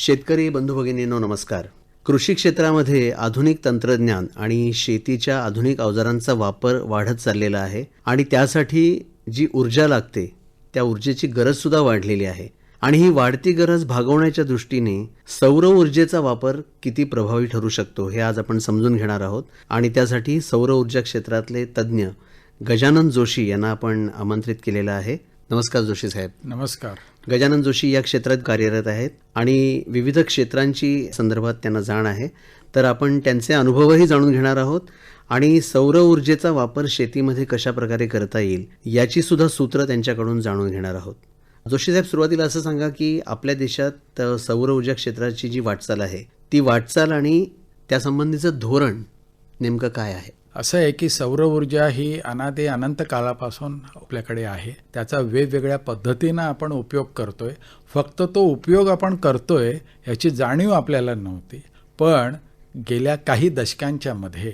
शेतकरी बंधू भगिनींनो नमस्कार. कृषी क्षेत्रामध्ये आधुनिक तंत्रज्ञान आणि शेतीच्या आधुनिक अवजारांचा वापर वाढत चाललेला आहे आणि त्यासाठी जी ऊर्जा लागते त्या ऊर्जेची गरजसुद्धा वाढलेली आहे. आणि ही वाढती गरज भागवण्याच्या दृष्टीने सौर ऊर्जेचा वापर किती प्रभावी ठरू शकतो हे आज आपण समजून घेणार आहोत. आणि त्यासाठी सौर ऊर्जा क्षेत्रातले तज्ज्ञ गजानन जोशी यांना आपण आमंत्रित केलेलं आहे. नमस्कार जोशी साहेब. नमस्कार. गजानन जोशी या क्षेत्रात कार्यरत आहेत आणि विविध क्षेत्रांची संदर्भात त्यांना जाण आहे. तर आपण त्यांचे अनुभवही जाणून घेणार आहोत आणि सौर ऊर्जेचा वापर शेतीमध्ये कशा प्रकारे करता येईल याची सुद्धा सूत्र त्यांच्याकडून जाणून घेणार आहोत. जोशी साहेब सुरुवातीला असं सांगा की आपल्या देशात सौर ऊर्जा क्षेत्राची जी वाटचाल आहे ती वाटचाल आणि त्यासंबंधीचं धोरण नेमकं काय आहे? असं आहे की सौर ऊर्जा ही अनादे अनंत काळापासून आपल्याकडे आहे. त्याचा वेगवेगळ्या पद्धतीनं आपण उपयोग करतोय. फक्त तो उपयोग आपण करतोय याची जाणीव आपल्याला नव्हती. पण गेल्या काही दशकांच्या मध्ये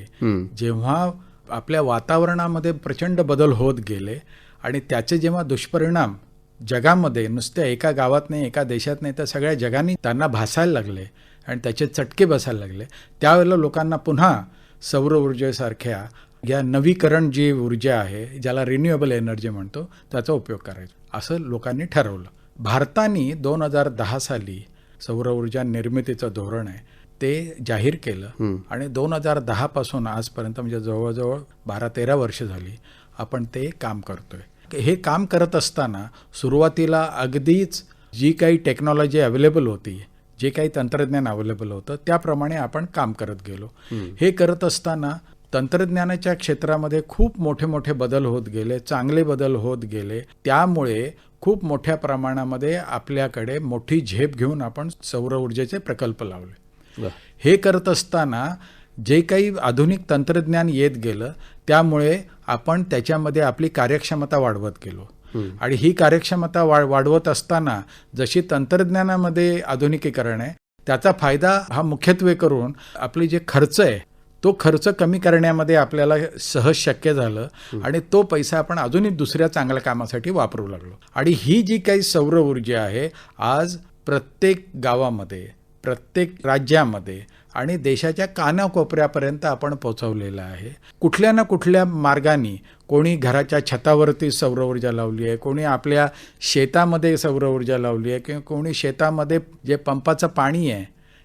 जेव्हा आपल्या वातावरणामध्ये प्रचंड बदल होत गेले आणि त्याचे जेव्हा दुष्परिणाम जगामध्ये नुसत्या एका गावात नाही एका देशात नाही तर सगळ्या जगाने त्यांना भासायला लागले आणि त्याचे चटके बसायला लागले. त्यावेळेला लोकांना पुन्हा सौर ऊर्जेसारख्या या नवीकरण जी ऊर्जा आहे ज्याला रिन्युएबल एनर्जी म्हणतो त्याचा उपयोग करायचा. असं लोकांनी ठरवलं. भारताने दोन हजार दहा साली सौर ऊर्जा निर्मितीचं धोरण आहे ते जाहीर केलं. आणि दोन हजार दहापासून आजपर्यंत म्हणजे जवळजवळ बारा तेरा वर्ष झाली आपण ते काम करतोय. हे काम करत असताना सुरुवातीला अगदीच जी काही टेक्नॉलॉजी अवेलेबल होती जे काही तंत्रज्ञान अवेलेबल होतं त्याप्रमाणे आपण काम करत गेलो. हे करत असताना तंत्रज्ञानाच्या क्षेत्रामध्ये खूप मोठे मोठे बदल होत गेले चांगले बदल होत गेले. त्यामुळे खूप मोठ्या प्रमाणामध्ये आपल्याकडे मोठी झेप घेऊन आपण सौर ऊर्जेचे प्रकल्प लावले. हे करत असताना जे काही आधुनिक तंत्रज्ञान येत गेलं त्यामुळे आपण त्याच्यामध्ये आपली कार्यक्षमता वाढवत गेलो. आणि ही कार्यक्षमता वाढ वाढवत असताना जशी तंत्रज्ञानामध्ये आधुनिकीकरण आहे त्याचा फायदा हा मुख्यत्वे करून आपली जे खर्च आहे तो खर्च कमी करण्यामध्ये आपल्याला सहज शक्य झालं आणि तो पैसा आपण अजूनही दुसऱ्या चांगल्या कामासाठी वापरू लागलो. आणि ही जी काही सौर ऊर्जा आहे आज प्रत्येक गावामध्ये प्रत्येक राज्यामध्ये आणि देशाच्या कानाकोपऱ्यापर्यंत आपण पोचवलेलं आहे. कुठल्या ना कुठल्या मार्गाने कोणी घराच्या छतावरती सौर ऊर्जा लावली आहे कोणी आपल्या शेतामध्ये सौर ऊर्जा लावली आहे किंवा कोणी शेतामध्ये जे पंपाचं पाणी आहे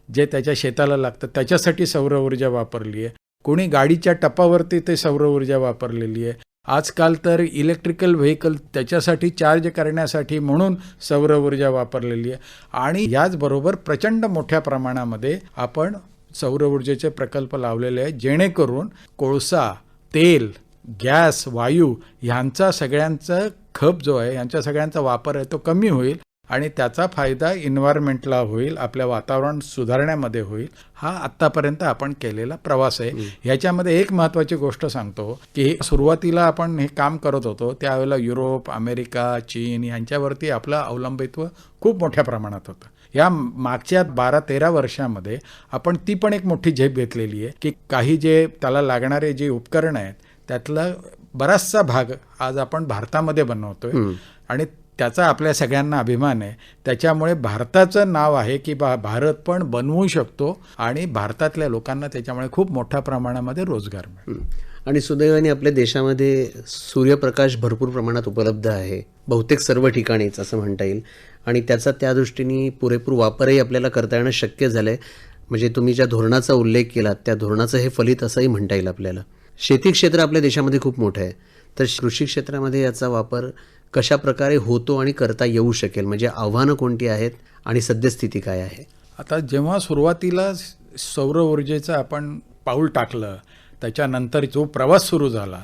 जे त्याच्या शेताला लागतं त्याच्यासाठी सौर ऊर्जा वापरली आहे. कोणी गाडीच्या टपावरती ते सौर ऊर्जा वापरलेली आहे. आजकाल तर इलेक्ट्रिकल व्हेकल त्याच्यासाठी चार्ज करण्यासाठी म्हणून सौर ऊर्जा वापरलेली आहे. आणि याचबरोबर प्रचंड मोठ्या प्रमाणामध्ये आपण सौर ऊर्जेचे प्रकल्प लावलेले आहेत जेणेकरून कोळसा तेल गॅस वायू ह्यांचा सगळ्यांचा खप जो आहे यांच्या सगळ्यांचा वापर आहे तो कमी होईल आणि त्याचा फायदा इन्व्हायरमेंटला होईल आपल्या वातावरण सुधारण्यामध्ये होईल. हा आत्तापर्यंत आपण केलेला प्रवास आहे. ह्याच्यामध्ये एक महत्त्वाची गोष्ट सांगतो की सुरुवातीला आपण हे काम करत होतो त्यावेळेला युरोप अमेरिका चीन यांच्यावरती आपलं अवलंबित्व खूप मोठ्या प्रमाणात होतं. या मागच्या बारा तेरा वर्षामध्ये आपण ती पण एक मोठी झेप घेतलेली आहे की काही जे त्याला लागणारे जे उपकरण आहेत त्यातला बराचसा भाग आज आपण भारतामध्ये बनवतोय. आणि त्याचा आपल्या सगळ्यांना अभिमान आहे. त्याच्यामुळे भारताचं नाव आहे की बा भारत पण बनवू शकतो आणि भारतातल्या लोकांना त्याच्यामुळे खूप मोठ्या प्रमाणामध्ये रोजगार मिळेल हं. आणि सुदैवाने आपल्या देशामध्ये सूर्यप्रकाश भरपूर प्रमाणात उपलब्ध आहे. बहुतेक सर्व ठिकाणीच असं म्हणता येईल. आणि त्याचा त्या दृष्टीने पुरेपूर वापरही आपल्याला करता येणं शक्य झालं आहे म्हणजे तुम्ही ज्या धोरणाचा उल्लेख केला त्या धोरणाचं हे फलित असंही म्हणता येईल आपल्याला. शेती क्षेत्र आपल्या देशामध्ये खूप मोठं आहे. तर कृषी क्षेत्रामध्ये याचा वापर कशा प्रकारे होतो आणि करता येऊ शकेल? म्हणजे आव्हानं कोणती आहेत आणि सद्यस्थिती काय आहे? आता जेव्हा सुरुवातीला सौर ऊर्जेचं आपण पाऊल टाकलं त्याच्यानंतर जो प्रवास सुरू झाला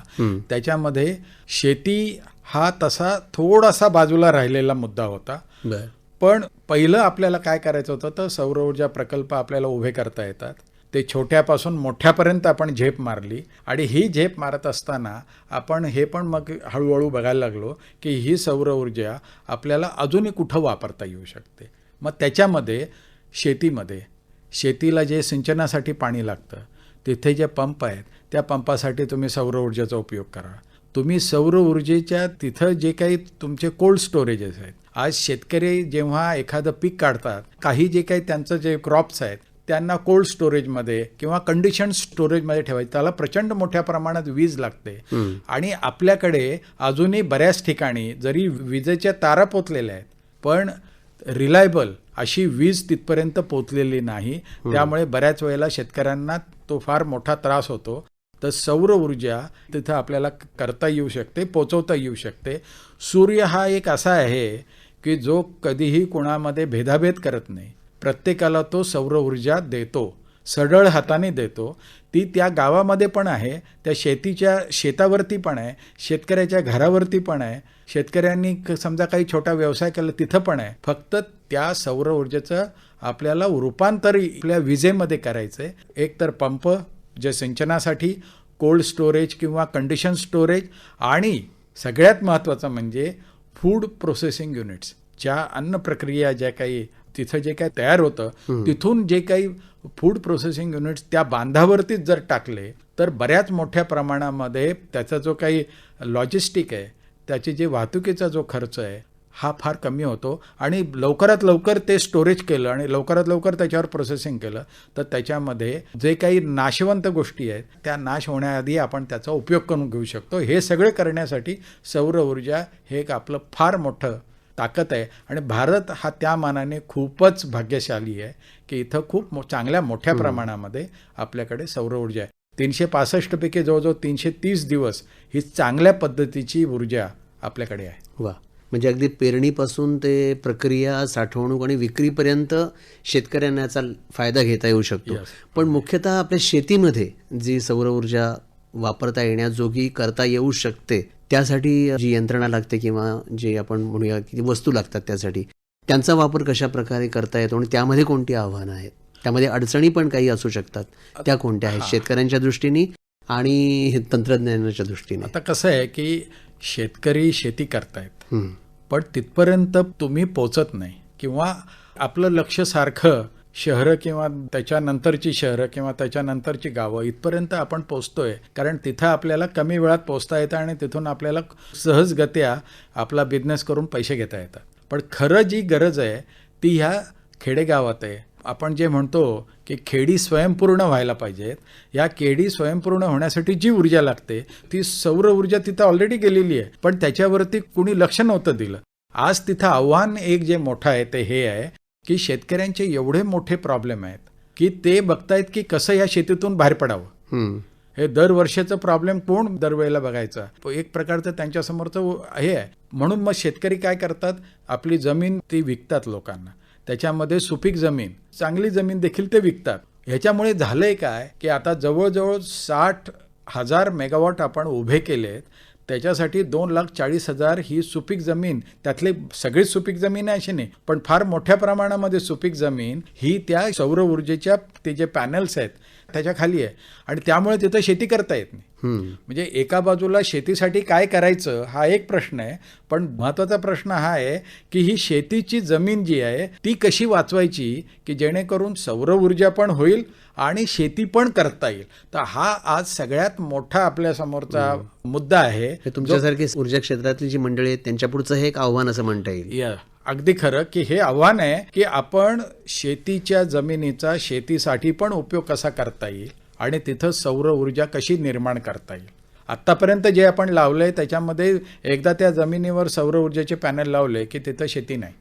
त्याच्यामध्ये शेती हा तसा थोडासा बाजूला राहिलेला मुद्दा होता. पण पहिलं आपल्याला काय करायचं होतं तर सौर ऊर्जा प्रकल्प आपल्याला उभे करता येतात. ते छोट्यापासून मोठ्यापर्यंत आपण झेप मारली आणि ही झेप मारत असताना आपण हे पण मग हळूहळू बघायला लागलो की ही सौर ऊर्जा आपल्याला अजूनही कुठं वापरता येऊ शकते. मग त्याच्यामध्ये शेतीमध्ये शेतीला जे सिंचनासाठी पाणी लागतं तिथे जे पंप आहेत त्या पंपासाठी तुम्ही सौर ऊर्जेचा उपयोग करा. तुम्ही सौर ऊर्जेच्या तिथं जे काही तुमचे कोल्ड स्टोरेजेस आहेत आज शेतकरी जेव्हा एखादं पीक काढतात काही जे काही त्यांचं जे क्रॉप्स आहेत त्यांना कोल्ड स्टोरेजमध्ये किंवा कंडिशन स्टोरेजमध्ये ठेवायचं त्याला प्रचंड मोठ्या प्रमाणात वीज लागते. आणि आपल्याकडे अजूनही बऱ्याच ठिकाणी जरी विजेच्या तारा पोचलेल्या आहेत पण रिलायबल अशी वीज तिथपर्यंत पोचलेली नाही. त्यामुळे बऱ्याच वेळेला शेतकऱ्यांना तो फार मोठा त्रास होतो. तर सौर ऊर्जा तिथं आपल्याला करता येऊ शकते पोचवता येऊ शकते. सूर्य हा एक असा आहे की जो कधीही कोणामध्ये भेदाभेद करत नाही. प्रत्येकाला तो सौर ऊर्जा देतो. सढळ हाताने देतो. ती त्या गावामध्ये पण आहे त्या शेतीच्या शेतावरती पण आहे शेतकऱ्याच्या घरावरती पण आहे. शेतकऱ्यांनी समजा काही छोटा व्यवसाय केला तिथं पण आहे. फक्त त्या सौर ऊर्जेचं आपल्याला रूपांतर आपल्या विजेमध्ये करायचं आहे एकतर पंप जे सिंचनासाठी कोल्ड स्टोरेज किंवा कंडिशन स्टोरेज आणि सगळ्यात महत्त्वाचं म्हणजे फूड प्रोसेसिंग युनिट्स ज्या अन्न प्रक्रिया ज्या काही तिथं जे काही तयार होतं तिथून जे काही फूड प्रोसेसिंग युनिट्स त्या बांधावरतीच जर टाकले तर बऱ्याच मोठ्या प्रमाणामध्ये त्याचा जो काही लॉजिस्टिक आहे त्याची जे वाहतुकीचा जो खर्च आहे हा फार कमी होतो. आणि लवकरात लवकर ते स्टोरेज केलं आणि लवकरात लवकर त्याच्यावर प्रोसेसिंग केलं तर त्याच्यामध्ये जे काही नाशवंत गोष्टी आहेत त्या नाश होण्याआधी आपण त्याचा उपयोग करून घेऊ शकतो. हे सगळे करण्यासाठी सौर ऊर्जा हे एक आपलं फार मोठं ताकद आहे. आणि भारत हा त्या मानाने खूपच भाग्यशाली आहे की इथं खूप मो चांगल्या मोठ्या प्रमाणामध्ये आपल्याकडे सौर ऊर्जा आहे. तीनशे पासष्टपैकी जवळजवळ तीनशे तीस दिवस ही चांगल्या पद्धतीची ऊर्जा आपल्याकडे आहे. वा. म्हणजे अगदी पेरणीपासून ते प्रक्रिया साठवणूक आणि विक्रीपर्यंत शेतकऱ्यांना याचा फायदा घेता येऊ शकतो. Yes. पण मुख्यतः आपल्या शेतीमध्ये जी सौर ऊर्जा वापरता येण्याजोगी करता येऊ शकते. त्यासाठी जी यंत्रणा लागते किंवा जे आपण म्हणूया की वस्तू लागतात त्यासाठी त्यांचा वापर कशा प्रकारे करता येतो आणि त्यामध्ये कोणती आव्हानं आहेत? त्यामध्ये अडचणी पण काही असू शकतात. त्या कोणत्या आहेत? शेतकऱ्यांच्या दृष्टीने आणि तंत्रज्ञानाच्या दृष्टीने. आता कसं आहे की शेतकरी शेती करतायत. पण तिथपर्यंत तुम्ही पोचत नाही किंवा आपलं लक्ष सारखं शहरं किंवा त्याच्यानंतरची शहरं किंवा त्याच्यानंतरची गावं इथपर्यंत आपण पोचतोय कारण तिथं आपल्याला कमी वेळात पोचता येतं आणि तिथून आपल्याला सहजगत्या आपला बिझनेस करून पैसे घेता येतात. पण खरं जी गरज आहे ती ह्या खेडेगावात आहे. आपण जे म्हणतो की खेडी स्वयंपूर्ण व्हायला पाहिजेत या खेडी स्वयंपूर्ण होण्यासाठी जी ऊर्जा लागते ती सौर ऊर्जा तिथं ऑलरेडी गेलेली आहे. पण त्याच्यावरती कुणी लक्ष नव्हतं दिलं. आज तिथं आव्हान एक जे मोठं आहे ते हे आहे. की शेतकऱ्यांचे एवढे मोठे प्रॉब्लेम आहेत की ते बघतायत की कसं या शेतीतून बाहेर पडावं. हे दरवर्षाचं प्रॉब्लेम कोण दरवेळेला बघायचा? एक प्रकारचं त्यांच्यासमोरचं हे आहे. म्हणून मग शेतकरी काय करतात? आपली जमीन ती विकतात लोकांना. त्याच्यामध्ये सुपीक जमीन चांगली जमीन देखील ते विकतात. ह्याच्यामुळे झालंय काय? की आता जवळजवळ साठ हजार मेगावॉट आपण उभे केलेत त्याच्यासाठी दोन लाख चाळीस हजार ही सुपीक जमीन त्यातली सगळीच सुपीक जमीन आहे अशी नाही पण फार मोठ्या प्रमाणामध्ये सुपीक जमीन ही त्या सौर ऊर्जेच्या ते जे पॅनल्स आहेत त्याच्याखाली आहे. आणि त्यामुळे तिथं शेती करता येत नाही. म्हणजे एका बाजूला शेतीसाठी काय करायचं हा एक प्रश्न आहे. पण महत्त्वाचा प्रश्न हा आहे की ही शेतीची जमीन जी आहे ती कशी वाचवायची की जेणेकरून सौर ऊर्जा पण होईल आणि शेती पण करता येईल. तर हा आज सगळ्यात मोठा आपल्या समोरचा मुद्दा आहे. तुमच्यासारखे ऊर्जा क्षेत्रातली जी मंडळी आहेत त्यांच्या पुढचं हे एक आव्हान असं म्हणता येईल. या अगदी खरं की हे आव्हान आहे की आपण शेतीच्या जमिनीचा शेतीसाठी पण उपयोग कसा करता येईल आणि तिथं सौर ऊर्जा कशी निर्माण करता येईल. आत्तापर्यंत जे आपण लावलंय त्याच्यामध्ये एकदा त्या जमिनीवर सौर ऊर्जेचे पॅनल लावले की तिथं शेती नाही.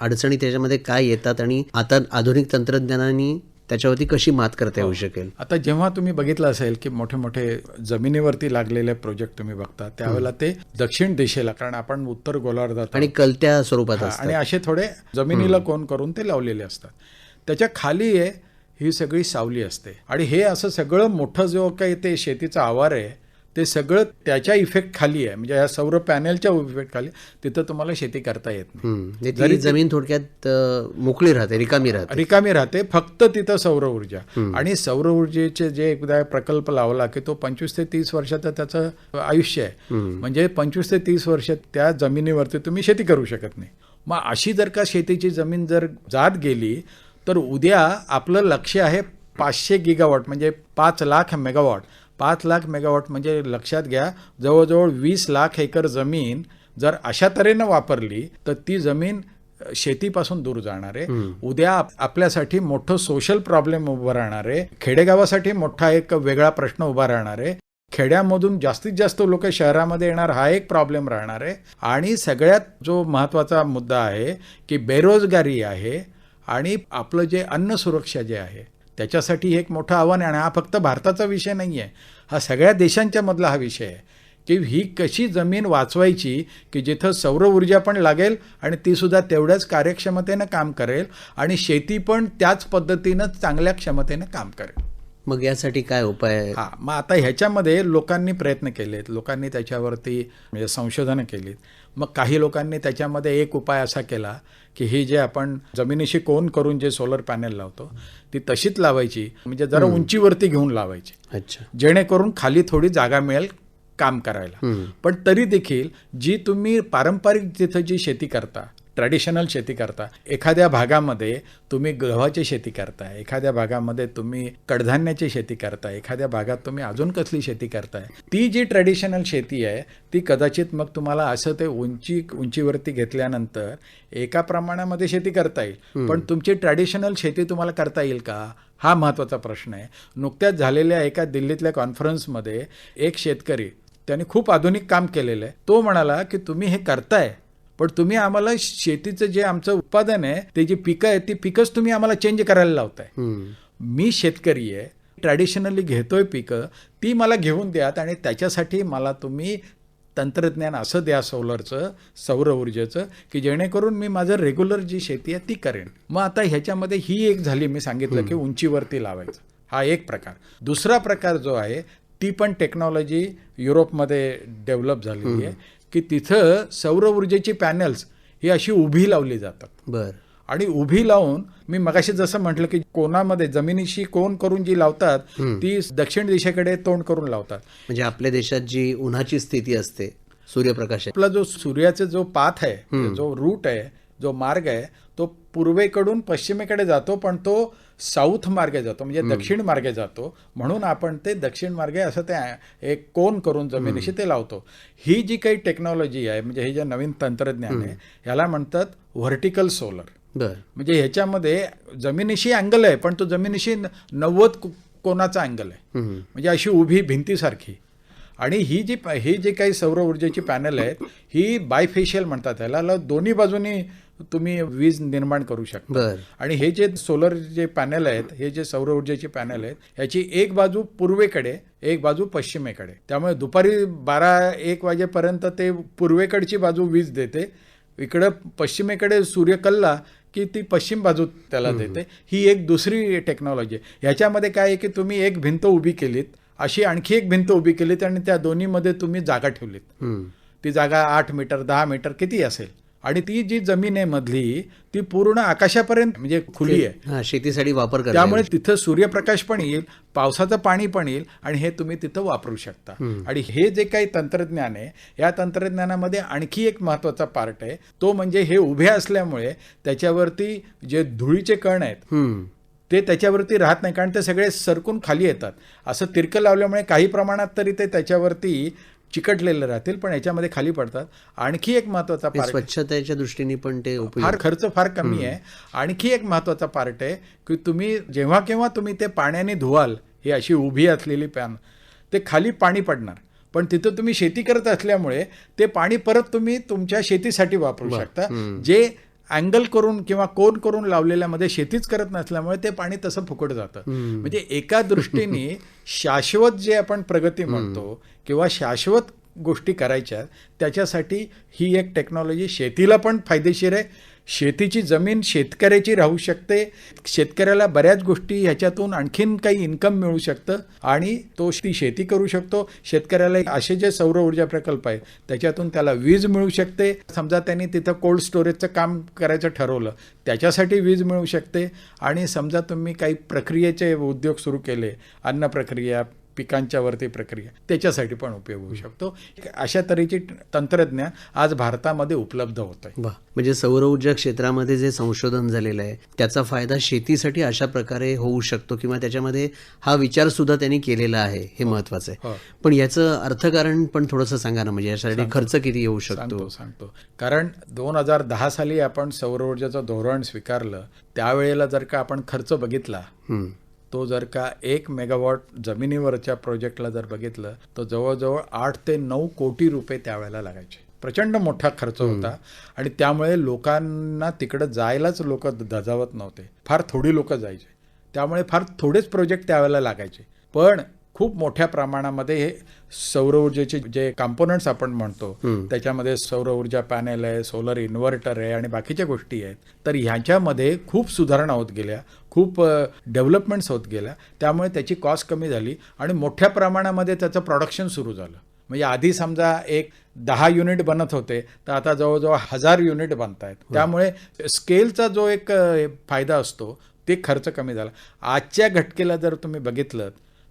अडचणी त्याच्यामध्ये काय येतात आणि आता आधुनिक तंत्रज्ञानाने त्याच्यावरती कशी मात करता येऊ शकेल? आता जेव्हा तुम्ही बघितलं असेल की मोठे मोठे जमिनीवरती लागलेले प्रोजेक्ट तुम्ही बघता त्यावेळेला ते दक्षिण दिशेला कारण आपण उत्तर गोलार्धात आणि कलत्या स्वरूपात हा, आणि असे थोडे जमिनीला कोण करून ते लावलेले असतात. त्याच्याखाली आहे ही सगळी सावली असते. आणि हे असं सगळं मोठं जो काही ते शेतीचा आवार आहे ते सगळं त्याच्या इफेक्ट खाली आहे. म्हणजे या सौर पॅनेलच्या इफेक्ट खाली तिथं तुम्हाला शेती करता येत नाही. म्हणजे जमीन थोडक्यात मोकळी राहते रिकामी राहते. रिकामी राहते. फक्त तिथं सौर ऊर्जा. आणि सौर ऊर्जेचे जे एकदा प्रकल्प लावला की तो पंचवीस ते तीस वर्षाचं त्याचं आयुष्य आहे. म्हणजे पंचवीस ते तीस वर्ष त्या जमिनीवरती तुम्ही शेती करू शकत नाही. मग अशी जर का शेतीची जमीन जर जात गेली तर उद्या आपलं लक्ष आहे पाचशे गिगावॉट म्हणजे पाच लाख मेगावॉट पाच लाख मेगावॉट म्हणजे लक्षात घ्या जवळजवळ वीस लाख एकर जमीन जर अशा तऱ्हेनं वापरली तर ती जमीन शेतीपासून दूर जाणार आहे. उद्या आप- आपल्यासाठी मोठं सोशल प्रॉब्लेम उभं राहणार आहे. खेडेगावासाठी मोठा एक वेगळा प्रश्न उभा राहणार आहे. खेड्यामधून जास्तीत जास्त लोक शहरामध्ये येणार हा एक प्रॉब्लेम राहणार आहे. आणि सगळ्यात जो महत्त्वाचा मुद्दा आहे की बेरोजगारी आहे आणि आपलं जे अन्न सुरक्षा जे आहे त्याच्यासाठी एक मोठं आव्हान आहे आणि हा फक्त भारताचा विषय नाही आहे. हा सगळ्या देशांच्या मधला हा विषय आहे. की ही कशी जमीन वाचवायची की जिथं सौर ऊर्जा पण लागेल आणि तीसुद्धा तेवढ्याच कार्यक्षमतेनं काम करेल आणि शेती पण त्याच पद्धतीनं चांगल्या क्षमतेनं काम करेल. मग यासाठी काय उपाय? आहे? हा मग आता ह्याच्यामध्ये लोकांनी प्रयत्न केलेत. लोकांनी त्याच्यावरती म्हणजे संशोधनं केलीत. मग काही लोकांनी त्याच्यामध्ये एक उपाय असा केला की ही जे आपण जमिनीशी कोन करून जे सोलर पॅनेल लावतो ती तशीच लावायची. म्हणजे जरा उंचीवरती घेऊन लावायची. अच्छा. जेणेकरून खाली थोडी जागा मिळेल काम करायला. पण तरी देखील जी तुम्ही पारंपरिक जिथं जी शेती करता ट्रॅडिशनल शेती करता. एखाद्या भागामध्ये तुम्ही गव्हाची शेती करताय एखाद्या भागामध्ये तुम्ही कडधान्याची शेती करताय एखाद्या भागात तुम्ही अजून कसली शेती करताय ती जी ट्रॅडिशनल शेती आहे ती कदाचित मग तुम्हाला असं ते उंची उंचीवरती घेतल्यानंतर एका प्रमाणामध्ये शेती करता येईल. पण तुमची ट्रॅडिशनल शेती तुम्हाला करता येईल का? हा महत्त्वाचा प्रश्न आहे. नुकत्याच झालेल्या एका दिल्लीतल्या कॉन्फरन्समध्ये एक शेतकरी त्याने खूप आधुनिक काम केलेलं आहे. तो म्हणाला की तुम्ही हे करताय. पण तुम्ही आम्हाला शेतीचं जे आमचं उत्पादन आहे ते जी पिकं आहेत ती पिकंच तुम्ही आम्हाला चेंज करायला लावताय. मी शेतकरी आहे ट्रॅडिशनली घेतोय पिकं ती मला घेऊन द्यात आणि त्याच्यासाठी मला तुम्ही तंत्रज्ञान असं द्या सोलरचं सौर ऊर्जेचं की जेणेकरून मी माझं रेग्युलर जी शेती आहे ती करेन. मग आता ह्याच्यामध्ये ही एक झाली मी सांगितलं की उंचीवरती लावायचं. हा एक प्रकार. दुसरा प्रकार जो आहे ती पण टेक्नॉलॉजी युरोपमध्ये डेव्हलप झालेली आहे. की तिथं सौर ऊर्जेची पॅनल्स ही अशी उभी लावली जातात. बर. आणि उभी लावून मी मगाशी जसं म्हटलं की कोणामध्ये जमिनीशी कोण करून जी लावतात ती दक्षिण दिशेकडे तोंड करून लावतात. म्हणजे आपल्या देशात जी उन्हाची स्थिती असते सूर्यप्रकाश आपला जो सूर्याचा जो पाथ आहे जो रूट आहे जो मार्ग आहे तो पूर्वेकडून पश्चिमेकडे जातो पण तो साऊथ मार्गे जातो म्हणजे दक्षिण मार्गे जातो. म्हणून आपण ते दक्षिण मार्गे असं ते एक कोन करून जमिनीशी ते लावतो. ही जी काही टेक्नॉलॉजी आहे म्हणजे हे जे नवीन तंत्रज्ञान आहे याला म्हणतात व्हर्टिकल सोलर म्हणजे ह्याच्यामध्ये जमिनीशी अँगल आहे पण तो जमिनीशी नव्वद कोणाचा अँगल आहे. म्हणजे अशी उभी भिंतीसारखी. आणि ही जी ही जी काही सौर ऊर्जेची पॅनल आहेत ही बायफेशियल म्हणतात त्याला ल- दोन्ही बाजूनी तुम्ही वीज निर्माण करू शकता. आणि हे जे सोलर जे पॅनल आहेत हे जे सौर ऊर्जेची पॅनल आहेत ह्याची एक बाजू पूर्वेकडे एक बाजू पश्चिमेकडे. त्यामुळे दुपारी बारा एक वाजेपर्यंत ते पूर्वेकडची बाजू वीज देते. इकडं पश्चिमेकडे सूर्य कलला की ती पश्चिम बाजू त्याला देते. ही एक दुसरी टेक्नॉलॉजी आहे. ह्याच्यामध्ये काय आहे की तुम्ही एक भिंत उभी केलीत अशी आणखी एक भिंत उभी केलीत आणि त्या दोन्हीमध्ये तुम्ही जागा ठेवलीत. ती जागा आठ मीटर दहा मीटर किती असेल? आणि ती जी जमीन आहे मधली ती पूर्ण आकाशापर्यंत म्हणजे खुली आहे. शेतीसाठी वापर त्यामुळे तिथं सूर्यप्रकाश पण येईल पावसाचं पाणी पण येईल आणि हे तुम्ही तिथं वापरू शकता. आणि हे जे काही तंत्रज्ञान आहे या तंत्रज्ञानामध्ये आणखी एक महत्त्वाचा पार्ट आहे. तो म्हणजे हे उभे असल्यामुळे त्याच्यावरती जे धुळीचे कण आहेत. ते त्याच्यावरती राहत नाही कारण ते सगळे सरकून खाली येतात. असं तिरकं लावल्यामुळे काही प्रमाणात तरी ते त्याच्यावरती चिकटलेले राहतील पण याच्यामध्ये खाली पडतात. आणखी एक महत्त्वाचा पार्ट स्वच्छतेच्या दृष्टीने पण ते फार खर्च फार कमी आहे. आणखी एक महत्त्वाचा पार्ट आहे की तुम्ही जेव्हा केव्हा तुम्ही ते पाण्याने धुवाल ही अशी उभी असलेली पॅन ते खाली पाणी पडणार. पण तिथं तुम्ही शेती करत असल्यामुळे ते पाणी परत तुम्ही तुमच्या शेतीसाठी वापरू शकता. जे अँगल करून किंवा कोन करून लावलेल्यामध्ये शेतीच करत नसल्यामुळे ते पाणी तसं फुकट जातं. म्हणजे एका दृष्टीने शाश्वत जे आपण प्रगती म्हणतो किंवा शाश्वत गोष्टी करायच्या त्याच्यासाठी ही एक टेक्नॉलॉजी शेतीला पण फायदेशीर आहे. शेतीची जमीन शेतकऱ्याची राहू शकते. शेतकऱ्याला बऱ्याच गोष्टी ह्याच्यातून आणखीन काही इन्कम मिळू शकतं आणि तो ती शेती करू शकतो. शेतकऱ्याला असे जे सौर ऊर्जा प्रकल्प आहेत त्याच्यातून त्याला वीज मिळू शकते. समजा त्यांनी तिथं कोल्ड स्टोरेजचं काम करायचं ठरवलं त्याच्यासाठी वीज मिळू शकते. आणि समजा तुम्ही काही प्रक्रियेचे उद्योग सुरू केले अन्न प्रक्रिया पिकांच्या वरती प्रक्रिया. त्याच्यासाठी पण उपयोग होऊ शकतो. अशा तऱ्हेची तंत्रज्ञान आज भारतामध्ये उपलब्ध होत आहे म्हणजे सौर ऊर्जा क्षेत्रामध्ये जे संशोधन झालेलं आहे त्याचा फायदा शेतीसाठी अशा प्रकारे होऊ शकतो किंवा त्याच्यामध्ये हा विचार सुद्धा त्यांनी केलेला आहे हे महत्वाचं आहे. हो. पण याचं अर्थकारण पण थोडंसं सांगा ना म्हणजे यासाठी खर्च किती येऊ शकतो? सांगतो कारण दोन हजार दहा साली आपण सौर ऊर्जेचं धोरण स्वीकारलं त्यावेळेला जर का आपण खर्च बघितला हं. तो जर का एक मेगावॉट जमिनीवरच्या प्रोजेक्टला जर बघितलं तर जवळजवळ आठ ते नऊ कोटी रुपये त्यावेळेला लागायचे. प्रचंड मोठा खर्च होता. आणि त्यामुळे लोकांना तिकडं जायलाच लोक धजावत नव्हते. फार थोडी लोक जायचे. त्यामुळे फार थोडेच प्रोजेक्ट त्यावेळेला लागायचे. पण खूप मोठ्या प्रमाणामध्ये हे सौर ऊर्जेचे जे कॉम्पोनंट्स आपण म्हणतो त्याच्यामध्ये सौर ऊर्जा पॅनेल आहे सोलर इन्व्हर्टर आहे आणि बाकीच्या गोष्टी आहेत. तर ह्याच्यामध्ये खूप सुधारणा होत गेल्या खूप डेव्हलपमेंट्स होत गेल्या. त्यामुळे त्याची कॉस्ट कमी झाली आणि मोठ्या प्रमाणामध्ये त्याचं प्रोडक्शन सुरू झालं. म्हणजे आधी समजा एक दहा युनिट बनत होते तर आता जवळजवळ हजार युनिट बनत आहेत त्यामुळे स्केलचा जो एक फायदा असतो ते खर्च कमी झाला. आजच्या घटकेला जर तुम्ही बघितलं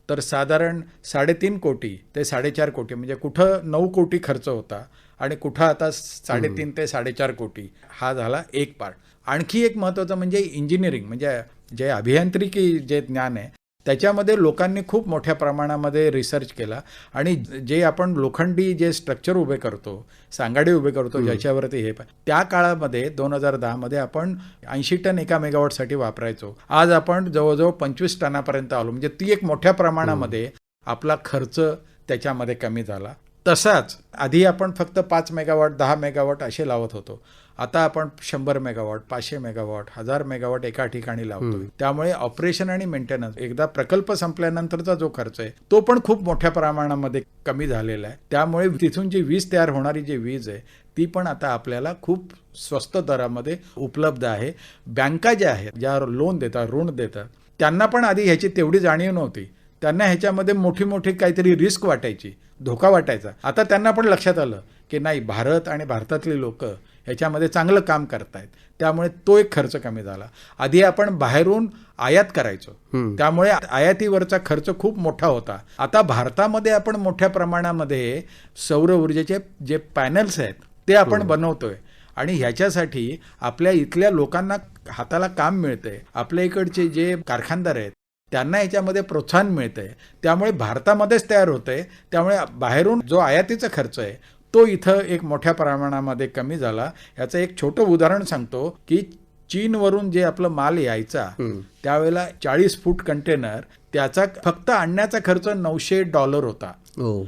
तर साधारण साडेतीन कोटी ते साडेचार कोटी म्हणजे कुठं नऊ कोटी खर्च होता आणि कुठं आता साडेतीन ते साडेचार कोटी हा झाला एक पार्ट आणखी एक महत्त्वाचं म्हणजे इंजिनिअरिंग म्हणजे जे अभियांत्रिकी जे ज्ञान आहे त्याच्यामध्ये लोकांनी खूप मोठ्या प्रमाणामध्ये रिसर्च केला. आणि जे आपण लोखंडी जे स्ट्रक्चर उभे करतो सांगाडे उभे करतो ज्याच्यावरती हे त्या काळामध्ये दोन हजार दहामध्ये आपण ऐंशी टन एका मेगावॉटसाठी वापरायचो. आज आपण जवळजवळ पंचवीस टनापर्यंत आलो. म्हणजे ती एक मोठ्या प्रमाणामध्ये आपला खर्च त्याच्यामध्ये कमी झाला. तसाच आधी आपण फक्त पाच मेगावॉट दहा मेगावॉट असे लावत होतो. आता आपण शंभर मेगावॉट पाचशे मेगावॉट हजार मेगावॉट एका ठिकाणी लावतो त्यामुळे ऑपरेशन आणि मेंटेनन्स एकदा प्रकल्प संपल्यानंतरचा जो खर्च आहे तो पण खूप मोठ्या प्रमाणामध्ये कमी झालेला आहे. त्यामुळे तिथून जी वीज तयार होणारी जी वीज आहे ती पण आता आपल्याला खूप स्वस्त दरामध्ये उपलब्ध आहे. बँका ज्या आहेत ज्या लोन देतात ऋण देतात त्यांना पण आधी ह्याची तेवढी जाणीव नव्हती. त्यांना ह्याच्यामध्ये मोठी मोठी काहीतरी रिस्क वाटायची धोका वाटायचा. आता त्यांना पण लक्षात आलं की नाही भारत आणि भारतातली लोक ह्याच्यामध्ये चांगलं काम करतायत. त्यामुळे तो एक खर्च कमी झाला. आधी आपण बाहेरून आयात करायचो. त्यामुळे आयातीवरचा खर्च खूप मोठा होता. आता भारतामध्ये आपण मोठ्या प्रमाणामध्ये सौर ऊर्जेचे जे पॅनल्स आहेत ते आपण बनवतोय. आणि ह्याच्यासाठी आपल्या इथल्या लोकांना हाताला काम मिळतंय. आपल्या इकडचे जे कारखानदार आहेत त्यांना याच्यामध्ये प्रोत्साहन मिळतंय. त्यामुळे भारतामध्येच तयार होतंय. त्यामुळे बाहेरून जो आयातीचा खर्च आहे तो इथं एक मोठ्या प्रमाणामध्ये कमी झाला. याचं एक छोटं उदाहरण सांगतो की चीनवरून जे आपलं माल यायचा त्यावेळेला चाळीस फूट कंटेनर त्याचा फक्त आणण्याचा खर्च नऊशे डॉलर होता. हो.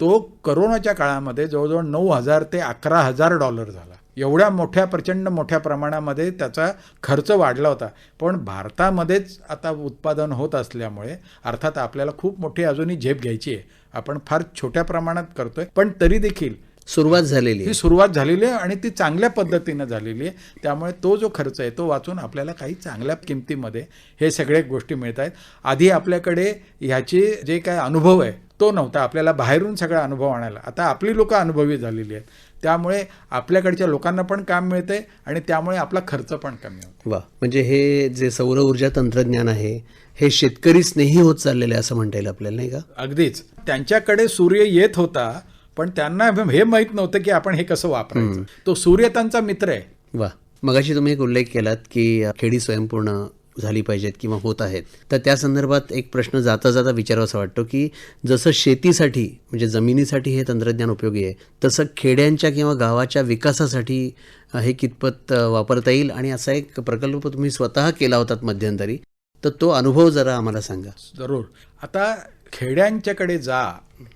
तो करोनाच्या काळामध्ये जवळजवळ नऊ हजार ते अकरा हजार डॉलर झाला. एवढ्या मोठ्या प्रचंड मोठ्या प्रमाणामध्ये त्याचा खर्च वाढला होता. पण भारतामध्येच आता उत्पादन होत असल्यामुळे अर्थात आपल्याला खूप मोठी अजूनही झेप घ्यायची आहे. आपण फार छोट्या प्रमाणात करतोय. पण तरी देखील सुरुवात झालेली ही सुरुवात झालेली आहे आणि ती चांगल्या पद्धतीनं झालेली आहे. त्यामुळे तो जो खर्च आहे तो वाचून आपल्याला काही चांगल्या किमतीमध्ये हे सगळे गोष्टी मिळत आहेत आधी आपल्याकडे ह्याचे जे काय अनुभव आहे तो नव्हता. आपल्याला बाहेरून सगळा अनुभव आणायला. आता आपली लोक अनुभवी झालेली आहेत. त्यामुळे आपल्याकडच्या लोकांना पण काम मिळतंय आणि त्यामुळे आपला खर्च पण कमी होतो वा. म्हणजे हे जे सौर ऊर्जा तंत्रज्ञान आहे हे शेतकरी स्नेही होत चाललेलं आहे असं म्हणता येईल आपल्याला नाही का? अगदीच. त्यांच्याकडे सूर्य येत होता पण त्यांना हे माहीत नव्हतं की आपण हे कसं वापरायचं. तो सूर्य त्यांचा मित्र आहे. वा. मगाशी तुम्ही एक उल्लेख केलात की खेडी स्वयंपूर्ण झाली पाहिजेत किंवा होत आहेत. तर त्या संदर्भात एक प्रश्न जाता जाता विचारावासा वाटतो की जसं शेतीसाठी म्हणजे जमिनीसाठी हे तंत्रज्ञान उपयोगी आहे तसं खेड्यांच्या किंवा गावाच्या विकासासाठी हे कितपत वापरता येईल? आणि असा एक प्रकल्प तुम्ही स्वतः केला होतात मध्यंतरी. तर तो अनुभव जरा आम्हाला सांगा. जरूर. आता खेड्यांच्याकडे जा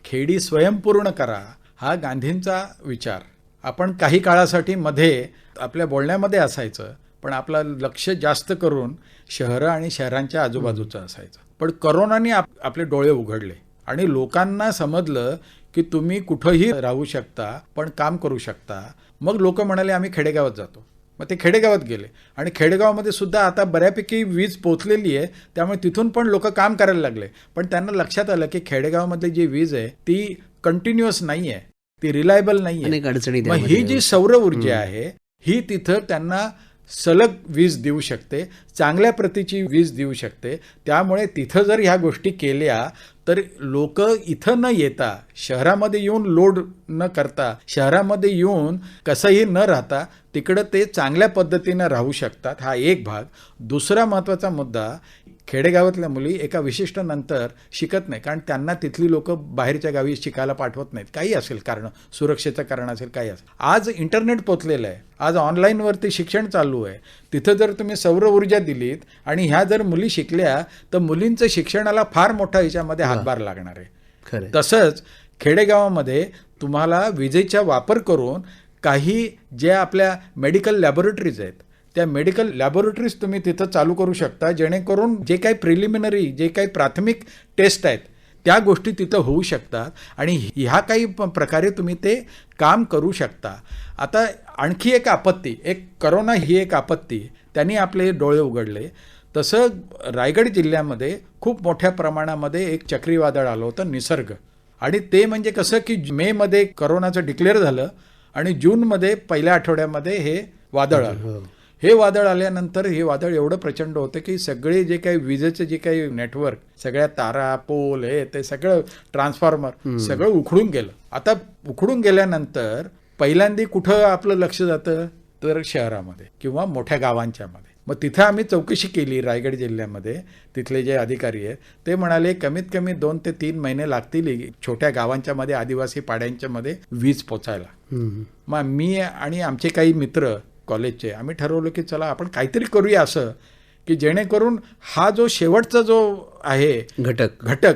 खेडी स्वयंपूर्ण करा हा गांधींचा विचार. आपण काही काळासाठी मध्ये आपल्या बोलण्यामध्ये असायचं पण आपलं लक्ष जास्त करून शहरं आणि शहरांच्या आजूबाजूचं असायचं. पण करोनाने आप आपले डोळे उघडले आणि लोकांना समजलं की तुम्ही कुठंही राहू शकता पण काम करू शकता. मग लोक म्हणाले आम्ही खेडेगावात जातो. मग ते खेडेगावात गेले. आणि खेडेगावामध्ये सुद्धा आता बऱ्यापैकी वीज पोचलेली आहे त्यामुळे तिथून पण लोक काम करायला लागले. पण त्यांना लक्षात आलं की खेडेगावामधली जी वीज आहे ती कंटिन्युअस नाही आहे ती रिलायबल नाही आहे मग ही जी सौर ऊर्जा आहे ही तिथं त्यांना सलग वीज देऊ शकते चांगल्या प्रतीची वीज देऊ शकते. त्यामुळे तिथं जर ह्या गोष्टी केल्या तर लोक इथं न येता शहरामध्ये येऊन लोड न करता शहरामध्ये येऊन कसंही न राहता तिकडं ते चांगल्या पद्धतीनं राहू शकतात. हा एक भाग. दुसरा महत्त्वाचा मुद्दा खेडेगावातल्या मुली एका विशिष्ट नंतर शिकत नाही कारण त्यांना तिथली लोक बाहेरच्या गावी शिकायला पाठवत नाहीत. काही असेल कारण सुरक्षेचं कारण असेल काही असेल. आज इंटरनेट पोचलेलं आहे. आज ऑनलाईनवरती शिक्षण चालू आहे. तिथं जर तुम्ही सौर ऊर्जा दिलीत आणि ह्या जर मुली शिकल्या तर मुलींचं शिक्षणाला फार मोठा ह्याच्यामध्ये हातभार लागणार आहे. तसंच खेडेगावामध्ये तुम्हाला विजेचा वापर करून काही जे आपल्या मेडिकल लॅबोरेटरीज आहेत त्या मेडिकल लॅबोरेटरीज तुम्ही तिथं चालू करू शकता जेणेकरून जे काही प्रिलिमिनरी जे काही प्राथमिक टेस्ट आहेत त्या गोष्टी तिथं होऊ शकतात आणि ह्या काही प- प्रकारे तुम्ही ते काम करू शकता. आता आणखी एक आपत्ती एक करोना ही एक आपत्ती त्यांनी आपले डोळे उघडले. तसं रायगड जिल्ह्यामध्ये खूप मोठ्या प्रमाणामध्ये एक चक्रीवादळ आलं होतं निसर्ग. आणि ते म्हणजे कसं की मेमध्ये करोनाचं डिक्लेअर झालं आणि जूनमध्ये पहिल्या आठवड्यामध्ये हे वादळ आलं. हो. हो. वादळ आल्यानंतर हे वादळ एवढं प्रचंड होतं की सगळे जे काही विजेचं जे काही नेटवर्क सगळ्या तारा पोल हे ते सगळं ट्रान्सफॉर्मर सगळं उखडून गेलं. आता उखडून गेल्यानंतर पहिल्यांदा कुठं आपलं लक्ष जातं? तर शहरामध्ये किंवा मोठ्या गावांच्या मध्ये मग तिथं आम्ही चौकशी केली रायगड जिल्ह्यामध्ये. तिथले जे अधिकारी आहेत ते म्हणाले कमीत कमी दोन ते तीन महिने लागतील छोट्या गावांच्या मध्ये आदिवासी पाड्यांच्या मध्ये वीज पोचायला. मग मी आणि आमचे काही मित्र कॉलेजचे. आम्ही ठरवलं की चला आपण काहीतरी करूया असं की जेणेकरून हा जो शेवटचा जो आहे घटक. घटक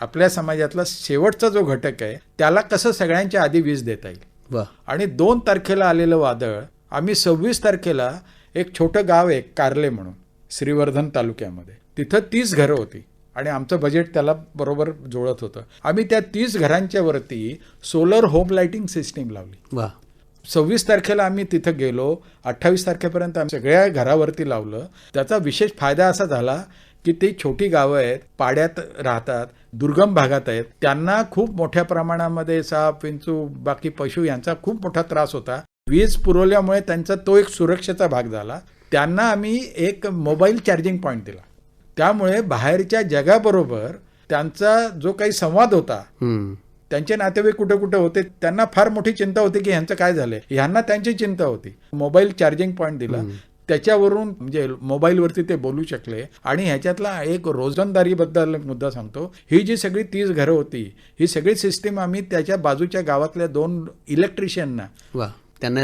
आपल्या समाजातला शेवटचा जो घटक आहे त्याला कसं सगळ्यांच्या आधी वीज देता येईल? आणि दोन तारखेला आलेलं वादळ आम्ही सव्वीस तारखेला एक छोटं गाव आहे कारले म्हणून श्रीवर्धन तालुक्यामध्ये. तिथं तीस घरं होती आणि आमचं बजेट त्याला बरोबर जुळत होतं. आम्ही त्या तीस घरांच्या वरती सोलर होम लाईटिंग सिस्टीम लावली. वा. सव्वीस तारखेला आम्ही तिथं गेलो अठ्ठावीस तारखेपर्यंत आम्ही सगळ्या घरावरती लावलं. त्याचा विशेष फायदा असा झाला की ती छोटी गावं आहेत पाड्यात राहतात दुर्गम भागात आहेत. त्यांना खूप मोठ्या प्रमाणामध्ये साप विंचू बाकी पशु यांचा खूप मोठा त्रास होता. वीज पुरवल्यामुळे त्यांचा तो एक सुरक्षेचा भाग झाला. त्यांना आम्ही एक मोबाईल चार्जिंग पॉईंट दिला. त्यामुळे बाहेरच्या जगाबरोबर त्यांचा जो काही संवाद होता त्यांचे नातेवाईक कुठे कुठे होते त्यांना फार मोठी चिंता होती की ह्यांचं काय झालंय. ह्यांना त्यांची चिंता होती. मोबाईल चार्जिंग पॉईंट दिला. त्याच्यावरून म्हणजे मोबाईलवरती ते बोलू शकले. आणि ह्याच्यातला एक रोजंदारीबद्दल मुद्दा सांगतो. ही जी सगळी तीस घरं होती ही सगळी सिस्टीम आम्ही त्याच्या बाजूच्या गावातल्या दोन इलेक्ट्रिशियनना त्यांना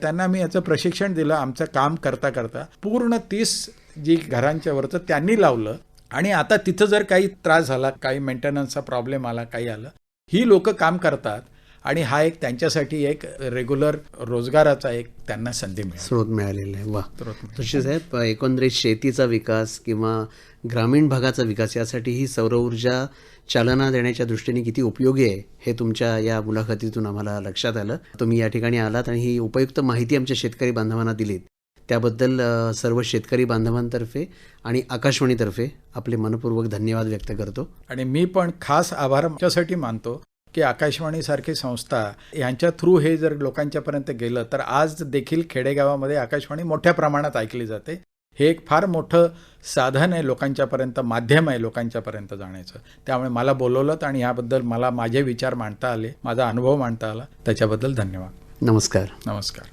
त्यांना आम्ही याचं प्रशिक्षण दिलं आमचं काम करता करता. पूर्ण तीस जी घरांच्या वरचं त्यांनी लावलं. आणि आता तिथं जर काही त्रास झाला काही मेंटेनन्सचा प्रॉब्लेम आला काही आलं ही लोक काम करतात आणि हा एक त्यांच्यासाठी एक रेग्युलर रोजगाराचा एक त्यांना संधी मिळाली. स्रोत मिळालेला आहे. वा. तसे साहेब एकंदरीत शेतीचा विकास किंवा ग्रामीण भागाचा विकास यासाठी ही सौर ऊर्जा चालना देण्याच्या दृष्टीने किती उपयोगी आहे हे तुमच्या या मुलाखतीतून आम्हाला लक्षात आलं. तुम्ही या ठिकाणी आलात आणि ही उपयुक्त माहिती आमच्या शेतकरी बांधवांना दिलीत. त्याबद्दल सर्व शेतकरी बांधवांतर्फे आणि आकाशवाणीतर्फे आपले मनपूर्वक धन्यवाद व्यक्त करतो. आणि मी पण खास आभार आमच्यासाठी मानतो की आकाशवाणीसारखी संस्था यांच्या थ्रू हे जर लोकांच्यापर्यंत गेलं तर आज देखील खेडेगावामध्ये आकाशवाणी मोठ्या प्रमाणात ऐकली जाते. हे एक फार मोठं साधन आहे लोकांच्यापर्यंत माध्यम आहे लोकांच्यापर्यंत जाण्याचं. त्यामुळे मला बोलवलं आणि याबद्दल मला माझे विचार मांडता आले माझा अनुभव मांडता आला. त्याच्याबद्दल धन्यवाद. नमस्कार. नमस्कार.